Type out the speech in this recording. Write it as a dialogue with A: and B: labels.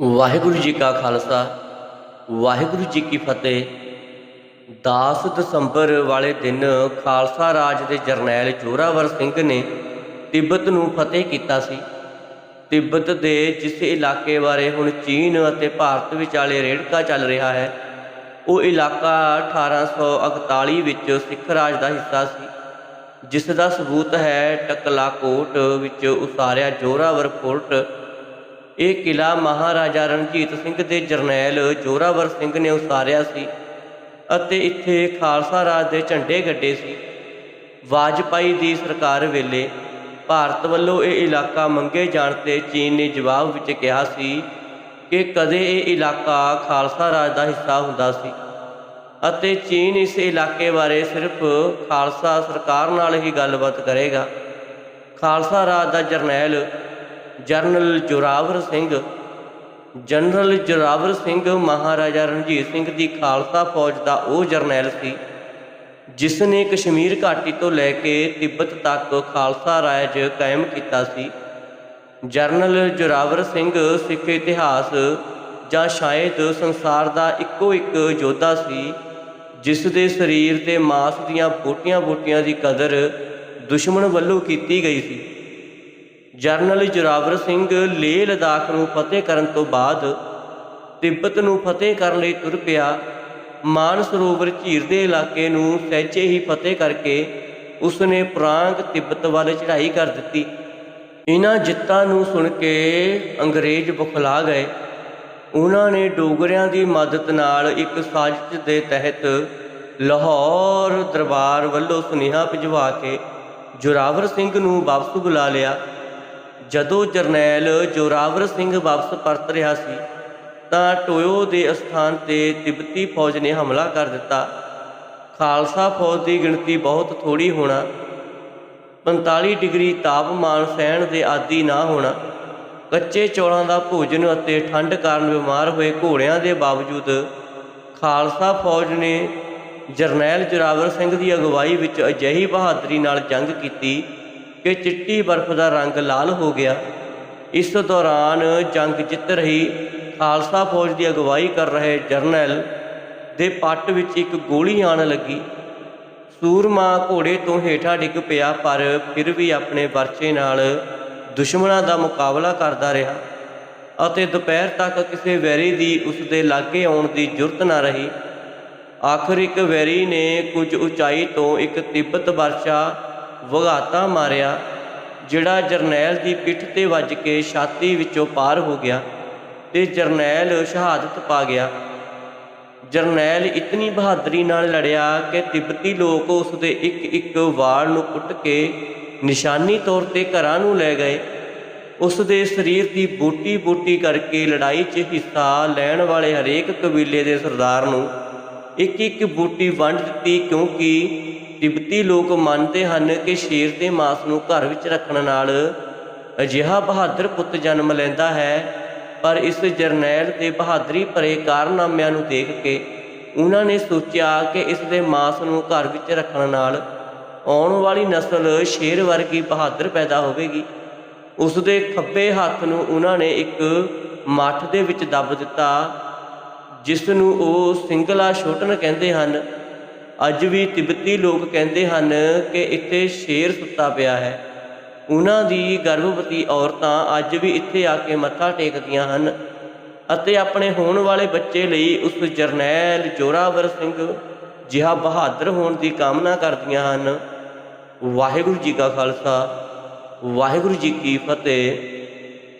A: ਵਾਹਿਗੁਰੂ ਜੀ ਕਾ ਖਾਲਸਾ, ਵਾਹਿਗੁਰੂ ਜੀ ਕੀ ਫਤਿਹ। 10 ਦਸੰਬਰ ਵਾਲੇ ਦਿਨ ਖਾਲਸਾ ਰਾਜ ਦੇ ਜਰਨੈਲ ਜੋਰਾਵਰ ਸਿੰਘ ਨੇ ਤਿੱਬਤ ਨੂੰ ਫਤਿਹ ਕੀਤਾ ਸੀ। ਤਿੱਬਤ ਦੇ ਜਿਸ ਇਲਾਕੇ ਬਾਰੇ ਹੁਣ ਚੀਨ ਅਤੇ ਭਾਰਤ ਵਿਚਾਲੇ ਰੇੜਕਾ ਚੱਲ ਰਿਹਾ ਹੈ, ਉਹ ਇਲਾਕਾ 1841 ਵਿੱਚ ਸਿੱਖ ਰਾਜ ਦਾ ਹਿੱਸਾ ਸੀ। ਜਿਸ ਦਾ ਸਬੂਤ ਹੈ ਟਕਲਾਕੋਟ ਵਿੱਚ ਉਸਾਰਿਆ ਜੋਰਾਵਰ ਫੋਰਟ ਇਹ ਕਿਲਾ ਮਹਾਰਾਜਾ ਰਣਜੀਤ ਸਿੰਘ ਦੇ ਜਰਨੈਲ ਜੋਰਾਵਰ ਸਿੰਘ ਨੇ ਉਸਾਰਿਆ ਸੀ ਅਤੇ ਇੱਥੇ ਖਾਲਸਾ ਰਾਜ ਦੇ ਝੰਡੇ ਗੱਡੇ ਸੀ। ਵਾਜਪਾਈ ਦੀ ਸਰਕਾਰ ਵੇਲੇ ਭਾਰਤ ਵੱਲੋਂ ਇਹ ਇਲਾਕਾ ਮੰਗੇ ਜਾਣ ਤੇ ਚੀਨ ਨੇ ਜਵਾਬ ਵਿੱਚ ਕਿਹਾ ਸੀ ਕਿ ਕਦੇ ਇਹ ਇਲਾਕਾ ਖਾਲਸਾ ਰਾਜ ਦਾ ਹਿੱਸਾ ਹੁੰਦਾ ਸੀ ਅਤੇ ਚੀਨ ਇਸ ਇਲਾਕੇ ਬਾਰੇ ਸਿਰਫ ਖਾਲਸਾ ਸਰਕਾਰ ਨਾਲ ਹੀ ਗੱਲਬਾਤ ਕਰੇਗਾ। ਖਾਲਸਾ ਰਾਜ ਦਾ ਜਰਨੈਲ ਜਨਰਲ ਜੋਰਾਵਰ ਸਿੰਘ, ਜਨਰਲ ਜੋਰਾਵਰ ਸਿੰਘ ਮਹਾਰਾਜਾ ਰਣਜੀਤ ਸਿੰਘ ਦੀ ਖਾਲਸਾ ਫੌਜ ਦਾ ਉਹ ਜਰਨੈਲ ਸੀ ਜਿਸ ਨੇ ਕਸ਼ਮੀਰ ਘਾਟੀ ਤੋਂ ਲੈ ਕੇ ਤਿੱਬਤ ਤੱਕ ਖਾਲਸਾ ਰਾਜ ਕਾਇਮ ਕੀਤਾ ਸੀ। ਜਰਨਲ ਜੋਰਾਵਰ ਸਿੰਘ ਸਿੱਖ ਇਤਿਹਾਸ ਜਾਂ ਸ਼ਾਇਦ ਸੰਸਾਰ ਦਾ ਇੱਕੋ ਇੱਕ ਯੋਧਾ ਸੀ ਜਿਸ ਦੇ ਸਰੀਰ ਤੇ ਮਾਸ ਦੀਆਂ ਬੂਟੀਆਂ-ਬੂਟੀਆਂ ਦੀ ਕਦਰ ਦੁਸ਼ਮਣ ਵੱਲੋਂ ਕੀਤੀ ਗਈ ਸੀ। ਜਰਨਲ ਜੋਰਾਵਰ ਸਿੰਘ ਲੇਹ ਲਦਾਖ ਨੂੰ ਫਤਿਹ ਕਰਨ ਤੋਂ ਬਾਅਦ ਤਿੱਬਤ ਨੂੰ ਫਤਿਹ ਕਰਨ ਲਈ ਤੁਰ ਪਿਆ। ਮਾਨ ਸਰੋਵਰ ਝੀਰ ਦੇ ਇਲਾਕੇ ਨੂੰ ਸਹਿਜੇ ਹੀ ਫਤਿਹ ਕਰਕੇ ਉਸ ਨੇ ਪ੍ਰਾਂਗ ਤਿੱਬਤ ਵੱਲ ਚੜ੍ਹਾਈ ਕਰ ਦਿੱਤੀ। ਇਹਨਾਂ ਜਿੱਤਾਂ ਨੂੰ ਸੁਣ ਕੇ ਅੰਗਰੇਜ਼ ਬੁਖਲਾ ਗਏ। ਉਹਨਾਂ ਨੇ ਡੋਗਰਿਆਂ ਦੀ ਮਦਦ ਨਾਲ ਇੱਕ ਸਾਜ਼ਿਸ਼ ਦੇ ਤਹਿਤ ਲਾਹੌਰ ਦਰਬਾਰ ਵੱਲੋਂ ਸੁਨੇਹਾ ਭਿਜਵਾ ਕੇ ਜੋਰਾਵਰ ਸਿੰਘ ਨੂੰ ਵਾਪਸ ਬੁਲਾ ਲਿਆ। ਜਦੋਂ ਜਰਨੈਲ ਜੋਰਾਵਰ ਸਿੰਘ ਵਾਪਸ ਪਰਤ ਰਿਹਾ ਸੀ, ਤਾਂ ਟੋਇਓ ਦੇ ਅਸਥਾਨ ਤੇ ਤਿੱਬਤੀ ਫੌਜ ਨੇ ਹਮਲਾ ਕਰ ਦਿੱਤਾ। ਖਾਲਸਾ ਫੌਜ ਦੀ ਗਿਣਤੀ ਬਹੁਤ ਥੋੜੀ ਹੋਣਾ 45 ਡਿਗਰੀ ਤਾਪਮਾਨ ਸਹਿਣ ਦੇ ਆਦੀ ਨਾ ਹੋਣਾ, ਕੱਚੇ ਚੌਲਾਂ ਦਾ ਭੋਜਨ ਅਤੇ ਠੰਡ ਕਾਰਨ ਬਿਮਾਰ ਹੋਏ ਘੋੜਿਆਂ ਦੇ ਬਾਵਜੂਦ ਖਾਲਸਾ ਫੌਜ ਨੇ ਜਰਨੈਲ ਜੋਰਾਵਰ ਸਿੰਘ ਦੀ ਅਗਵਾਈ ਵਿੱਚ ਅਜਿਹੀ ਬਹਾਦਰੀ ਨਾਲ ਜੰਗ ਕੀਤੀ ਕਿ ਚਿੱਟੀ ਬਰਫ਼ ਦਾ ਰੰਗ ਲਾਲ ਹੋ ਗਿਆ। ਇਸ ਦੌਰਾਨ ਜੰਗ ਜਿੱਤ ਰਹੀ ਖਾਲਸਾ ਫੌਜ ਦੀ ਅਗਵਾਈ ਕਰ ਰਹੇ ਜਰਨੈਲ ਦੇ ਪੱਟ ਵਿੱਚ ਇੱਕ ਗੋਲੀ ਆਣ ਲੱਗੀ। ਸੂਰਮਾ ਘੋੜੇ ਤੋਂ ਹੇਠਾਂ ਡਿੱਗ ਪਿਆ, ਪਰ ਫਿਰ ਵੀ ਆਪਣੇ ਵਰਚੇ ਨਾਲ ਦੁਸ਼ਮਣਾਂ ਦਾ ਮੁਕਾਬਲਾ ਕਰਦਾ ਰਿਹਾ ਅਤੇ ਦੁਪਹਿਰ ਤੱਕ ਕਿਸੇ ਵੈਰੀ ਦੀ ਉਸ ਦੇ ਲਾਗੇ ਆਉਣ ਦੀ ਜੁਰਤ ਨਾ ਰਹੀ। ਆਖਰ ਇੱਕ ਵੈਰੀ ਨੇ ਕੁਝ ਉਚਾਈ ਤੋਂ ਇੱਕ ਤਿੱਬਤ ਵਰਸ਼ਾ ਵਗਾਤਾ ਮਾਰਿਆ, ਜਿਹੜਾ ਜਰਨੈਲ ਦੀ ਪਿੱਠ ਤੇ ਵੱਜ ਕੇ ਛਾਤੀ ਵਿੱਚੋਂ ਪਾਰ ਹੋ ਗਿਆ ਤੇ ਜਰਨੈਲ ਸ਼ਹਾਦਤ ਪਾ ਗਿਆ। ਜਰਨੈਲ ਇਤਨੀ ਬਹਾਦਰੀ ਨਾਲ ਲੜਿਆ ਕਿ ਤਿੱਬਤੀ ਲੋਕ ਉਸ ਦੇ ਇੱਕ ਇੱਕ ਵਾਲ ਨੂੰ ਕੁੱਟ ਕੇ ਨਿਸ਼ਾਨੀ ਤੌਰ ਤੇ ਘਰਾਂ ਨੂੰ ਲੈ ਗਏ। ਉਸ ਦੇ ਸਰੀਰ ਦੀ ਬੂਟੀ ਬੂਟੀ ਕਰਕੇ ਲੜਾਈ 'ਚ ਹਿੱਸਾ ਲੈਣ ਵਾਲੇ ਹਰੇਕ ਕਬੀਲੇ ਦੇ ਸਰਦਾਰ ਨੂੰ ਇੱਕ ਇੱਕ ਬੂਟੀ ਵੰਡ ਦਿੱਤੀ ਕਿਉਂਕਿ ਤਿੱਬਤੀ ਲੋਕ ਮੰਨਦੇ ਹਨ ਕਿ ਸ਼ੇਰ ਦੇ ਮਾਸ ਨੂੰ ਘਰ ਵਿੱਚ ਰੱਖਣ ਨਾਲ ਅਜਿਹਾ ਬਹਾਦਰ ਪੁੱਤ ਜਨਮ ਲੈਂਦਾ ਹੈ, ਪਰ ਇਸ ਜਰਨੈਲ ਦੇ ਬਹਾਦਰੀ ਭਰੇ ਕਾਰਨਾਮਿਆਂ ਨੂੰ ਦੇਖ ਕੇ ਉਹਨਾਂ ਨੇ ਸੋਚਿਆ ਕਿ ਇਸ ਦੇ ਮਾਸ ਨੂੰ ਘਰ ਵਿੱਚ ਰੱਖਣ ਨਾਲ ਆਉਣ ਵਾਲੀ ਨਸਲ ਸ਼ੇਰ ਵਰਗੀ ਬਹਾਦਰ ਪੈਦਾ ਹੋਵੇਗੀ। ਉਸ ਦੇ ਖੱਬੇ ਹੱਥ ਨੂੰ ਉਹਨਾਂ ਨੇ ਇੱਕ ਮੱਠ ਦੇ ਵਿੱਚ ਦੱਬ ਦਿੱਤਾ, ਜਿਸ ਨੂੰ ਉਹ ਸਿੰਗਲਾ ਛੋਟਨ ਕਹਿੰਦੇ ਹਨ। ਅੱਜ ਵੀ ਤਿੱਬਤੀ ਲੋਕ ਕਹਿੰਦੇ ਹਨ ਕਿ ਇੱਥੇ ਸ਼ੇਰ ਸੁੱਤਾ ਪਿਆ ਹੈ। ਉਹਨਾਂ ਦੀ ਗਰਭਵਤੀ ਔਰਤਾਂ ਅੱਜ ਵੀ ਇੱਥੇ ਆ ਕੇ ਮੱਥਾ ਟੇਕਦੀਆਂ ਹਨ ਅਤੇ ਆਪਣੇ ਹੋਣ ਵਾਲੇ ਬੱਚੇ ਲਈ ਉਸ ਜਰਨੈਲ ਜੋਰਾਵਰ ਸਿੰਘ ਜਿਹਾ ਬਹਾਦਰ ਹੋਣ ਦੀ ਕਾਮਨਾ ਕਰਦੀਆਂ ਹਨ। ਵਾਹਿਗੁਰੂ ਜੀ ਕਾ ਖਾਲਸਾ, ਵਾਹਿਗੁਰੂ ਜੀ ਕੀ ਫਤਿਹ।